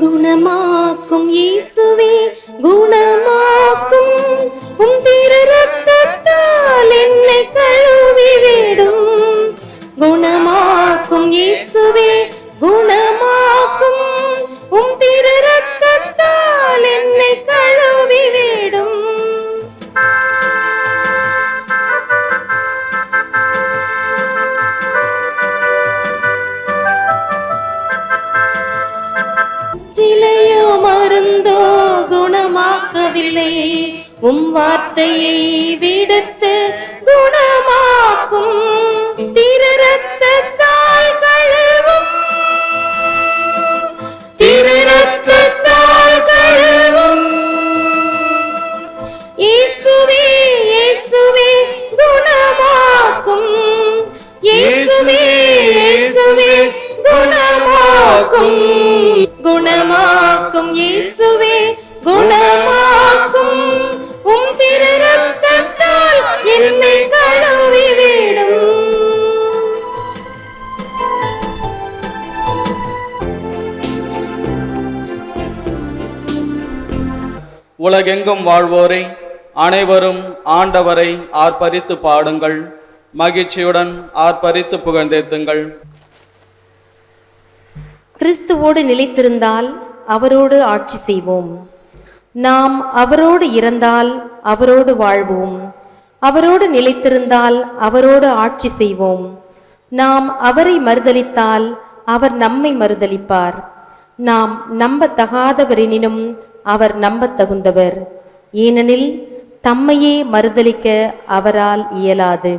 குணமாக்கும் இயேசுவே குணமாக்கும். உம் திரு ரத்தத்தால் என்னை கழுவி விடும். குணமாக்கும் இயேசுவே குண யாருந்தோ குணமாக்கவில்லை. உம் வார்த்தையை விடுத்து குணமாக்கும் குணமாக்கும் இயேசுவே குணமாக்கும். உம் திரு ரத்தத்தால் என்னை கழுவி விடும். உலகெங்கும் வாழ்வோரை அனைவரும் ஆண்டவரை ஆர்ப்பரித்து பாடுங்கள். மகிழ்ச்சியுடன் ஆர்ப்பரித்து புகழ்ந்தேத்துங்கள். கிறிஸ்துவோடு நிலைத்திருந்தால் அவரோடு ஆட்சி செய்வோம். நாம் அவரோடு இறந்தால் அவரோடு வாழ்வோம். அவரோடு நிலைத்திருந்தால் அவரோடு ஆட்சி செய்வோம். நாம் அவரை மறுதலித்தால் அவர் நம்மை மறுதலிப்பார். நாம் நம்பத்தகாதவரெனினும் அவர் நம்பத் தகுந்தவர் ஏனெனில் தம்மையே மறுதலிக்க அவரால் இயலாது.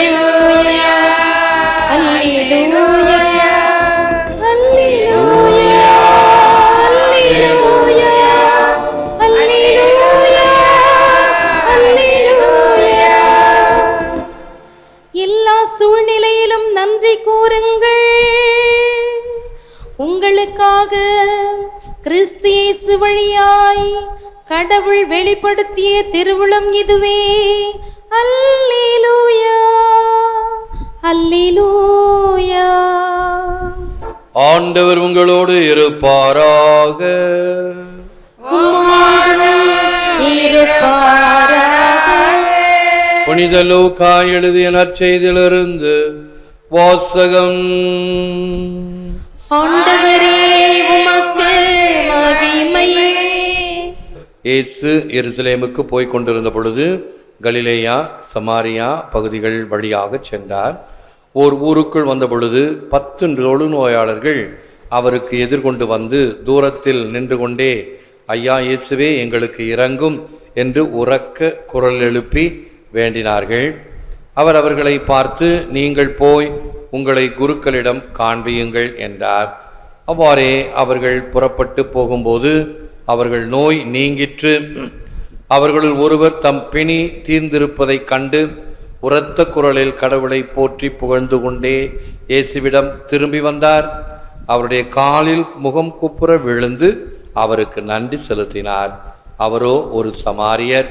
கடவுள் வெளிப்படுத்திய திருவுளம் இதுவே. அல்லேலூயா. அல்லேலூயா. ஆண்டவர் உங்களோடு இருப்பாராக. புனித லூக்கா எழுதிய நற்செய்தியிலிருந்து வாசகம். ஆண்டவரே உமக்கு மகிமை. இயேசு எருசலேமுக்கு போய் கொண்டிருந்த பொழுது கலிலேயா சமாரியா பகுதிகள் வழியாக சென்றார். ஓர் ஊருக்குள் வந்த பொழுது பத்து தொழுநோயாளர்கள் அவருக்கு எதிர்கொண்டு வந்து தூரத்தில் நின்று கொண்டே ஐயா இயேசுவே எங்களுக்கு இறங்கும் என்று உறக்க குரல் எழுப்பி வேண்டினார்கள். அவர் அவர்களை பார்த்து நீங்கள் போய் உங்களை குருக்களிடம் காண்பியுங்கள் என்றார். அவ்வாறே அவர்கள் புறப்பட்டு போகும்போது அவர்கள் நோய் நீங்கிற்று. அவர்களுள் ஒருவர் தம் பிணி தீர்ந்திருப்பதைக் கண்டு உரத்த குரலில் கடவுளை போற்றி புகழ்ந்து கொண்டே இயேசுவிடம் திரும்பி வந்தார். அவருடைய காலில் முகம் குப்புற விழுந்து அவருக்கு நன்றி செலுத்தினார். அவரோ ஒரு சமாரியர்.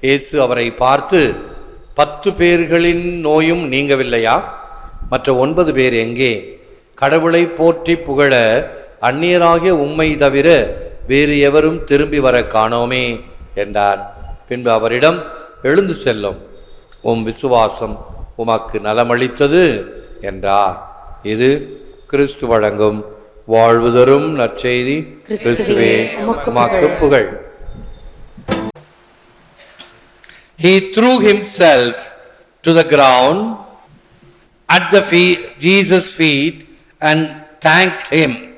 இயேசு அவரை பார்த்து பத்து பேர்களின் நோயும் நீங்கவில்லையா? மற்ற ஒன்பது பேர் எங்கே? கடவுளை போற்றி புகழ அந்நியராகிய உண்மை தவிர வேறு எவரும் திரும்பி வர காணோமே என்றார். பின்பு அவரிடம் எழுந்து செல்லும். உம் விசுவாசம் உமக்கு நலமளித்தது என்றார். இது கிறிஸ்து வழங்கும் வாழ்வு தரும் நற்செய்தி. கிறிஸ்துவே உமக்கு புகழ். He threw himself to the ground at the feet, Jesus' feet and thanked him.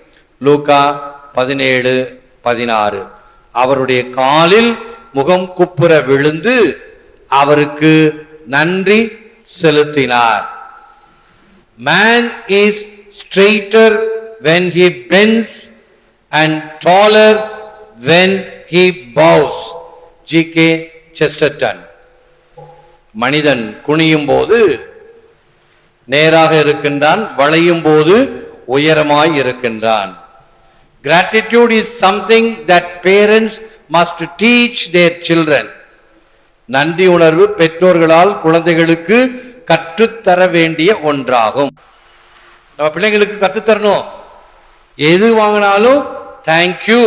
பதினேழு பதினாறு. அவருடைய காலில் முகம் குப்புற விழுந்து அவருக்கு நன்றி செலுத்தினார். Man is straighter when he bends and taller when he bows G K Chesterton மனிதன் குனியும் போது நேராக இருக்கின்றான் வளையும் போது உயரமாய் இருக்கின்றான். Gratitude is something that parents must teach their children. நன்றி உணர்வு பெற்றோர்களால் குழந்தைகளுக்கு கற்றுத்தர வேண்டிய ஒன்றாகும். நம்ம பிள்ளைங்களுக்கு கற்றுத்தரணும். எது வாங்கினாலும் தேங்க்யூ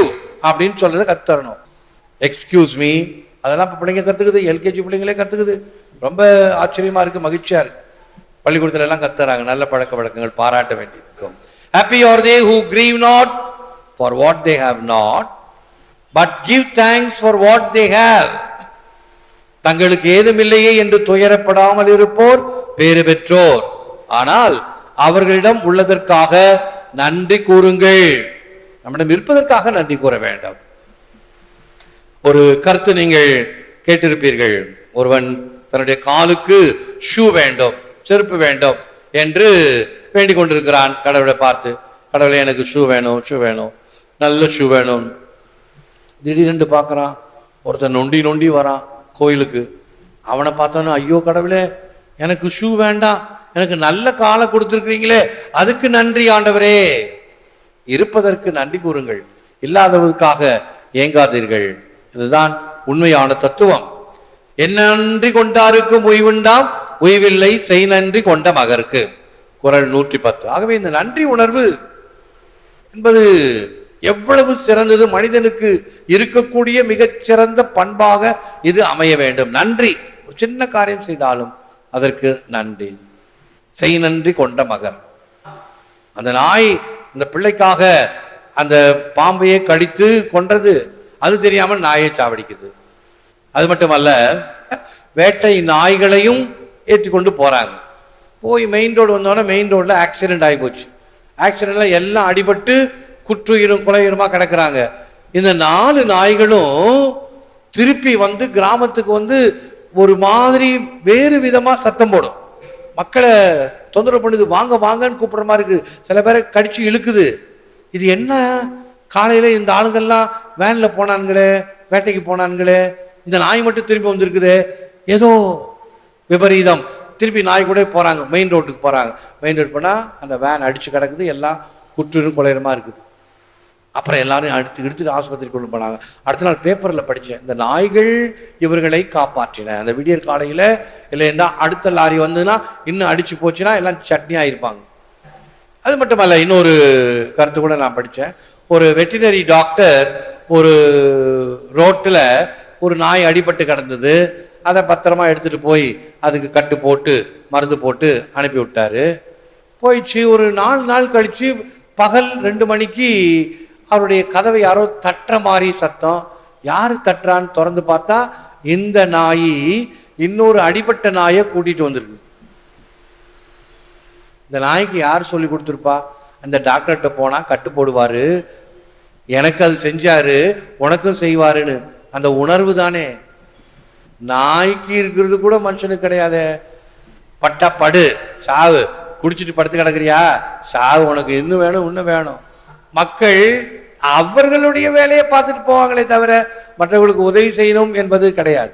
அப்படின்னு சொல்றதை கற்றுத்தரணும். எக்ஸ்கியூஸ் மீ அதெல்லாம் இப்போ பிள்ளைங்க கற்றுக்குது எல்கேஜி பிள்ளைங்களே கற்றுக்குது ரொம்ப ஆச்சரியமாக இருக்குது மகிழ்ச்சியாக இருக்குது பள்ளிக்கூடத்துல எல்லாம் கத்துறாங்க. நல்ல பழக்க வழக்கங்கள் பாராட்ட வேண்டியிருக்கும். Happy are they who grieve not for what they have not but give thanks for what they have தங்களுக்கு ஏதுமில்லையே என்று துயரப்படாமல் இருப்போர் பேறு பெற்றோர். ஆனால் அவர்களிடம் உள்ளதற்காக நன்றி கூறுங்கள். நம்மிடம் இருப்பதற்காக நன்றி கூற வேண்டாம். ஒரு கருத்து நீங்கள் கேட்டிருப்பீர்கள். ஒருவன் தன்னுடைய காலுக்கு ஷூ வேண்டும் செருப்பு வேண்டும் என்று வேண்டிக் கொண்டிருக்கிறான். கடவுளை பார்த்து கடவுளை எனக்கு ஷூ வேணும் ஷூ வேணும். நல்ல ஷூ வேணும். திடீரென்று பார்க்குறான் ஒருத்தன் நொண்டி நொண்டி வரான் கோயிலுக்கு. அவனை பார்த்தோன்னா ஐயோ கடவுளே எனக்கு ஷூ வேண்டாம் எனக்கு நல்ல காலை கொடுத்துருக்குறீங்களே அதுக்கு நன்றி ஆண்டவரே. இருப்பதற்கு நன்றி கூறுங்கள் இல்லாதவருக்காக ஏங்காதீர்கள். இதுதான் உண்மையான தத்துவம். என் நன்றி கொண்டாருக்கும் உய்வுண்டாம் உய்வில்லை செய் நன்றி கொண்ட மகருக்கு. குரல் நூற்றி பத்து. ஆகவே இந்த நன்றி உணர்வு என்பது எவ்வளவு சிறந்தது மனிதனுக்கு இருக்கக்கூடிய மிகச்சிறந்த பண்பாக இது அமைய வேண்டும். நன்றி. ஒரு சின்ன காரியம் செய்தாலும் அதற்கு நன்றி. செய் நன்றி கொண்ட மகன். அந்த நாய் இந்த பிள்ளைக்காக அந்த பாம்பையே கடித்து கொன்றது. அது தெரியாமல் நாயை சாவடிக்குது. அது மட்டுமல்ல வேட்டை நாய்களையும் ஏற்றிக்கொண்டு போறாங்க. போய் மெயின் ரோடு வந்தோடனே மெயின் ரோட்ல ஆக்சிடென்ட் ஆகி போச்சு. ஆக்சிடென்ட்ல எல்லாம் அடிபட்டு குற்றுயிரும் குலையுருமா கிடக்குறாங்க. இந்த நாலு நாய்களும் திருப்பி வந்து கிராமத்துக்கு வந்து ஒரு மாதிரி வேறு விதமா சத்தம் போடும். மக்களை தொந்தரவு பண்ணுது வாங்க வாங்கன்னு கூப்பிடுற மாதிரி இருக்கு சில பேரை கடிச்சு இழுக்குது. இது என்ன? காலையில இந்த ஆளுங்கள்லாம் வேன்ல போனானுங்களே வேட்டைக்கு போனானுங்களே இந்த நாய் மட்டும் திரும்பி வந்திருக்குது. ஏதோ விபரீதம். திருப்பி நாய் கூட போறாங்க மெயின் ரோட்டுக்கு போறாங்க. மெயின் ரோட் போனா அந்த வேன் அடிச்சு கிடக்குது எல்லாம் குற்றுரும் குலையரமா இருக்குது. அப்புறம் எல்லாரும் அடுத்து எடுத்துட்டு ஆஸ்பத்திரிக்கு கொண்டு போனாங்க. அடுத்த நாள் பேப்பரில் படித்தேன் இந்த நாய்கள் இவர்களை காப்பாற்றின. அந்த விடியற் காலையில் இல்லைன்னா அடுத்த லாரி வந்ததுன்னா இன்னும் அடித்து போச்சுன்னா எல்லாம் சட்னி ஆகிருப்பாங்க அது மட்டுமல்ல இன்னொரு கருத்து கூட நான் படித்தேன் ஒரு வெட்டினரி டாக்டர் ஒரு ரோட்டில் ஒரு நாய் அடிபட்டு கிடந்தது. அதை பத்திரமா எடுத்துகிட்டு போய் அதுக்கு கட்டு போட்டு மருந்து போட்டு அனுப்பி விட்டாரு போயிடுச்சு. ஒரு நாலு நாள் கழித்து பகல் ரெண்டு மணிக்கு அவருடைய கதவை யாரோ தட்டுற மாதிரி சத்தம். யார் தட்டுறான்னு திறந்து பார்த்தா இந்த நாய் இன்னொரு அடிபட்ட நாயை கூட்டிட்டு வந்திருக்கு. இந்த நாய்க்கு யார் சொல்லி கொடுத்துருப்பா? அந்த டாக்டர்கிட்ட போனால் கட்டு போடுவாரு. எனக்கு அது செஞ்சாரு உனக்கும் செய்வாருன்னு. அந்த உணர்வு தானே. நாய்க்கு இருக்கிறது கூட மனுஷனுக்கு கிடையாது. பட்டா படு சாவு. குடிச்சிட்டு படுத்து கிடக்குறியா? சாவு உனக்கு இன்னும் வேணும் இன்னும் வேணும். மக்கள் அவர்களுடைய வேலையை பார்த்துட்டு போவாங்களே தவிர மற்றவர்களுக்கு உதவி செய்யணும் என்பது கிடையாது.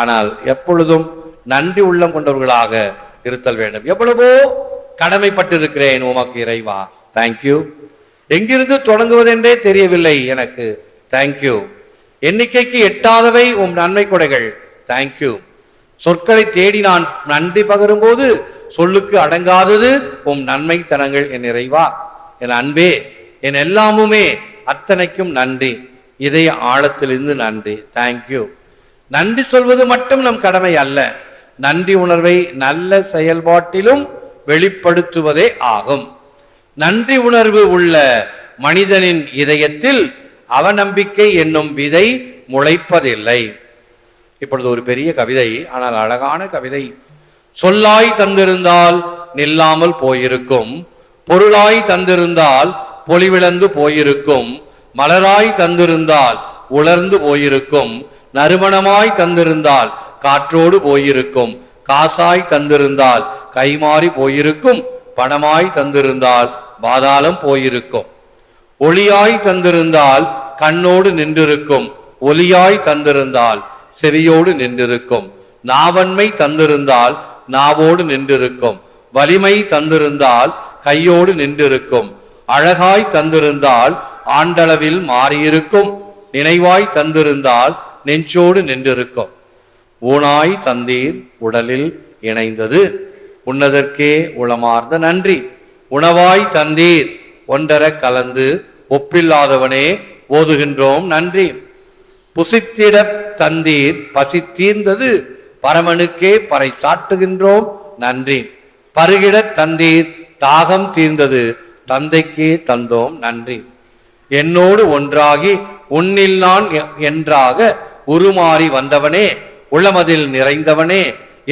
ஆனால் எப்பொழுதும் நன்றி உள்ளம் கொண்டவர்களாக இருத்தல் வேண்டும். எவ்வளவோ கடமைப்பட்டிருக்கிறேன் உமக்கு இறைவா. தேங்க்யூ எங்கிருந்து தொடங்குவதென்றே தெரியவில்லை எனக்கு. தேங்க்யூ எண்ணிக்கைக்கு எட்டாதவை உம் நன்மை கொடைகள். தேங்க்யூ சொற்களை தேடி நான் நன்றி பகரும்போது சொல்லுக்கு அடங்காதது உம் நன்மை தனங்கள் என் இறைவா. என் அன்பே என் எல்லாமுமே அத்தனைக்கும் நன்றி. இதய ஆழத்திலிருந்து நன்றி. தேங்க்யூ நன்றி சொல்வது மட்டும் நம் கடமை அல்ல. நன்றி உணர்வை நல்ல செயல்பாட்டிலும் வெளிப்படுத்துவதே ஆகும். நன்றி உணர்வு உள்ள மனிதனின் இதயத்தில் அவநம்பிக்கை என்னும் விதை முளைப்பதில்லை. இப்பொழுது ஒரு பெரிய கவிதை ஆனால் அழகான கவிதை. சொல்லாய் தந்திருந்தால் நில்லாமல் போயிருக்கும். பொருளாய் தந்திருந்தால் பொலிவிழந்து போயிருக்கும். மலராய் தந்திருந்தால் உலர்ந்து போயிருக்கும். நறுமணமாய் தந்திருந்தால் காற்றோடு போயிருக்கும். காசாய் தந்திருந்தால் கைமாறி போயிருக்கும். பணமாய் தந்திருந்தால் பாதாளம் போயிருக்கும். ஒளியாய் தந்திருந்தால் கண்ணோடு நின்றிருக்கும். ஒலியாய் தந்திருந்தால் செவியோடு நின்றிருக்கும். நாவன்மை தந்திருந்தால் நாவோடு நின்றிருக்கும். வலிமை தந்திருந்தால் கையோடு நின்றிருக்கும். அழகாய் தந்திருந்தால் ஆண்டளவில் மாறியிருக்கும். நினைவாய் தந்திருந்தால் நெஞ்சோடு நின்றிருக்கும். ஊனாய் தந்தீர் உடலில் இணைந்தது. உன்னதற்கே உளமார்ந்த நன்றி. உணவாய் தந்தீர் ஒன்றர கலந்து ஒப்பில்லாதவனே ஓதுகின்றோம் நன்றி. புசித்திடத் தந்தீர் பசி தீர்ந்தது பரமனுக்கே பறை சாட்டுகின்றோம் நன்றி. பருகிடத் தந்தீர் தாகம் தீர்ந்தது. தந்தைக்கு தந்தோம் நன்றி. என்னோடு ஒன்றாகி உன்னில் நான் என்றாக உருமாறி வந்தவனே உளமதில் நிறைந்தவனே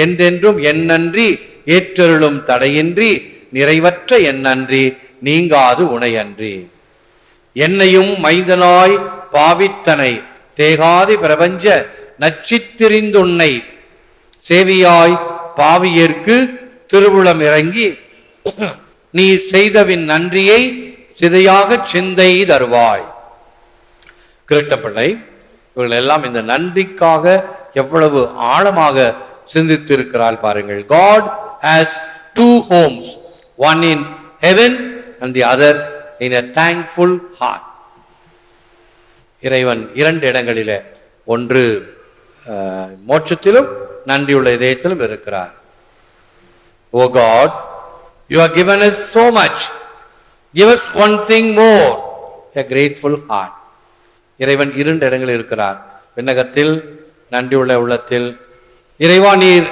என்றென்றும் என் நன்றி ஏற்றருளும் தடையின்றி நிறைவற்ற என் நன்றி நீங்காது உனையன்றி. என்னையும் மைந்தனாய் பாவித்தனை தேகாதி பிரபஞ்ச நச்சித்திரிந்துன்னை சேவியாய் பாவியர்க்கு திருவுளம் இறங்கி நீ செய்தவின் நன்றியை சிதையாக சிந்தை தருவாய். கிருட்டப்பிள்ளை இவர்கள் எல்லாம் இந்த நன்றிக்காக எவ்வளவு ஆழமாக சிந்தித்து இருக்கிறார் பாருங்கள். God has two homes one in heaven and the other in a thankful heart இறைவன் இரண்டு இடங்களில ஒன்று மோட்சத்திலும் நன்றியுள்ள இதயத்திலும் இருக்கிறார். ஓ God you are given us so much. Give us one thing more. A grateful heart. இறைவன் இரண்டு இடங்களில் இருக்கிறார். விண்ணகத்தில் நன்றியுள்ள உள்ளத்தில். இறைவா நீர்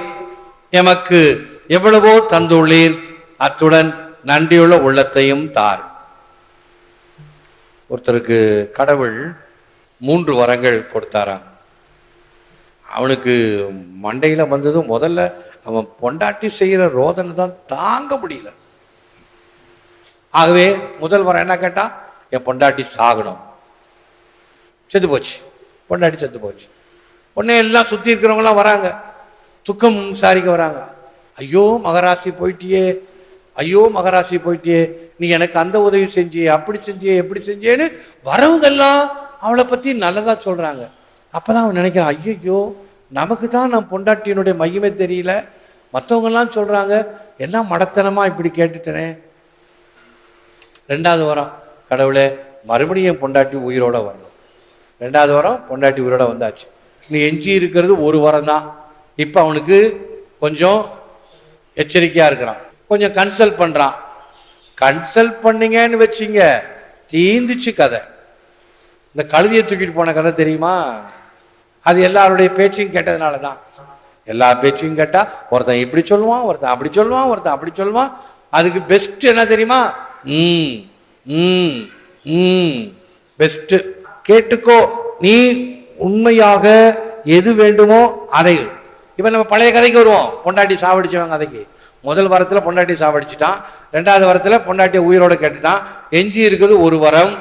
எமக்கு எவ்வளவோ தந்துள்ளீர். அத்துடன் நன்றியுள்ள உள்ளத்தையும் தார். ஒருத்தருக்கு கடவுள் மூன்று வரங்கள் கொடுத்தாராம். அவனுக்கு மண்டையில் வந்ததும் முதல்ல அவன் பொண்டாட்டி செய்கிற ரோதனை தான் தாங்க முடியல. ஆகவே முதல்வர் என்ன கேட்டான் என் பொண்டாட்டி சாகணும். செத்து போச்சு. பொண்டாட்டி செத்து போச்சு. உடனே எல்லாம் சுற்றி இருக்கிறவங்களாம் வராங்க. துக்கம் விசாரிக்க வராங்க. ஐயோ மகராசி போயிட்டியே. ஐயோ மகராசி போயிட்டியே. நீ எனக்கு அந்த உதவி செஞ்சியே அப்படி செஞ்சியே எப்படி செஞ்சேன்னு வரவங்க எல்லாம் அவளை நல்லதாக சொல்கிறாங்க அப்போ தான் அவன் நினைக்கிறான் ஐயோ நமக்கு தான் நான் பொண்டாட்டியினுடைய மையமே தெரியல. மற்றவங்கெல்லாம் சொல்கிறாங்க என்ன மடத்தனமாக இப்படி கேட்டுட்டனே? ரெண்டாவது வாரம் கடவுளே மறுபடியும் பொண்டாட்டி உயிரோட வரணும் ரெண்டாவது வாரம் பொண்டாட்டி உயிரோட வந்தாச்சு. நீ எஞ்சி இருக்கிறது ஒரு வாரம் தான். இப்போ அவனுக்கு கொஞ்சம் எச்சரிக்கையாக இருக்கிறான். கொஞ்சம் கன்சல்ட் பண்ணுறான் கன்சல்ட் பண்ணீங்கன்னு வச்சிங்க தீந்துச்சு கதை. இந்த கழுதியை தூக்கிட்டு போன கதை தெரியுமா? அது எல்லாருடைய பேச்சையும் கேட்டதுனால தான் எல்லா பேச்சையும் கேட்டா ஒருத்தன் இப்படி சொல்லுவான் ஒருத்தன் அப்படி சொல்லுவான் ஒருத்தன் அப்படி சொல்லுவான். அதுக்கு பெஸ்ட் என்ன தெரியுமா? ம் ம் ம் பெஸ்ட் கேட்டுக்கோ நீ உண்மையாக எது வேண்டுமோ அதை இப்ப நம்ம பழைய கதைக்கு வருவோம். பொண்டாட்டி சாவடிச்சவங்க கதைக்கு. முதல் வாரத்தில் பொண்டாட்டி சாவடிச்சிட்டான். ரெண்டாவது வாரத்தில் பொண்டாட்டியை உயிரோட கேட்டுட்டான். எஞ்சி இருக்குது ஒரு வரம்.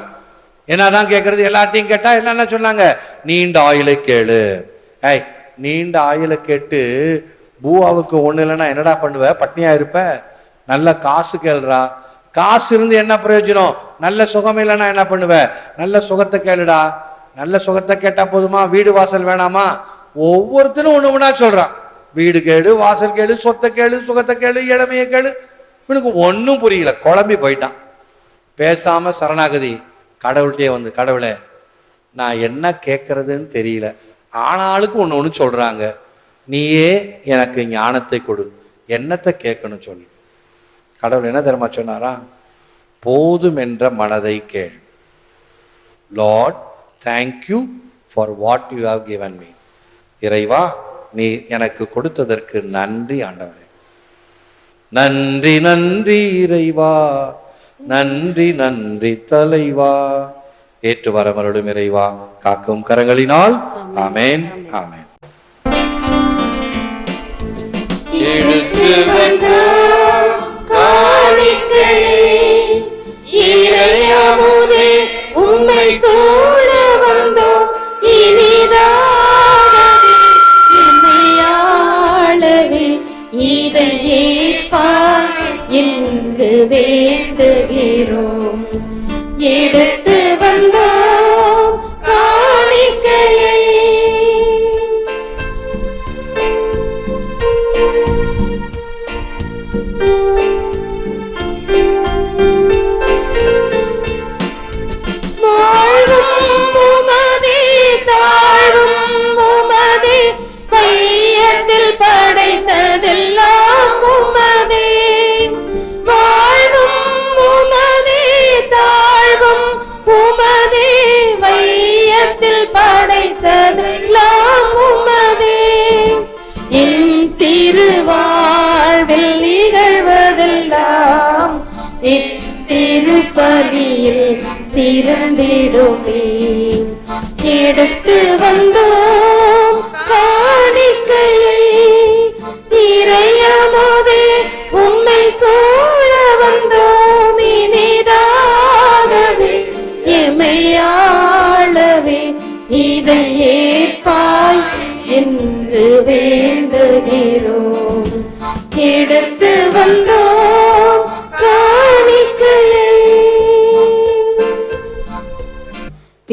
என்னதான் கேட்கறது எல்லார்ட்டையும் கேட்டா என்னென்ன சொன்னாங்க? நீண்ட ஆயிலை கேளு. ஏய் நீண்ட ஆயுளை கேட்டு பூவாவுக்கு ஒன்று இல்லைன்னா என்னடா பண்ணுவ? பட்னியா இருப்ப? நல்ல காசு கேளுடா. காசு இருந்து என்ன பிரயோஜனம்? நல்ல சுகம் இல்லைன்னா என்ன பண்ணுவ? நல்ல சுகத்தை கேளுடா. நல்ல சுகத்தை கேட்டா போதுமா? வீடு வாசல் வேணாமா? ஒவ்வொருத்தரும் ஒன்று ஒன்றா சொல்றான். வீடு கேடு வாசல் கேடு சொத்தை கேளு சுகத்தை கேளு இளமையை கேளு. இவனுக்கு ஒன்றும் புரியல. குழம்பி போயிட்டான். பேசாம சரணாகதி கடவுள்கிட்டே வந்து கடவுளை நான் என்ன கேட்கறதுன்னு தெரியல. ஆனாளுக்கு ஒன்று ஒன்று சொல்கிறாங்க நீயே எனக்கு ஞானத்தை கொடு. என்னத்தை கேட்கணும் சொல்லு. கடவுள் என்ன தெரியுமா சொன்னாரா? போதும் என்ற மனதை கேள். Lord thank you for what you have given me இறைவா நீ எனக்கு கொடுத்ததற்கு நன்றி ஆண்டவரே. நன்றி நன்றி இறைவா. நன்றி நன்றி தலைவா. ஏற்று வரமருடும் இறைவா காக்கும் கரங்களினால். ஆமென். ஆமென். உம்மை சூழ வந்தோம். இனிதாகவே ஏற்பார். என்று வேண்டுகிறோம். பிறந்திடுமே எடுத்து வந்தோம் காணிக்கையை. இறையமோதே உம்மை சூழ வந்தோம். இனிதாகவே எமையாளவே இதை ஏற்பாய் என்று வேண்டுகிறோம்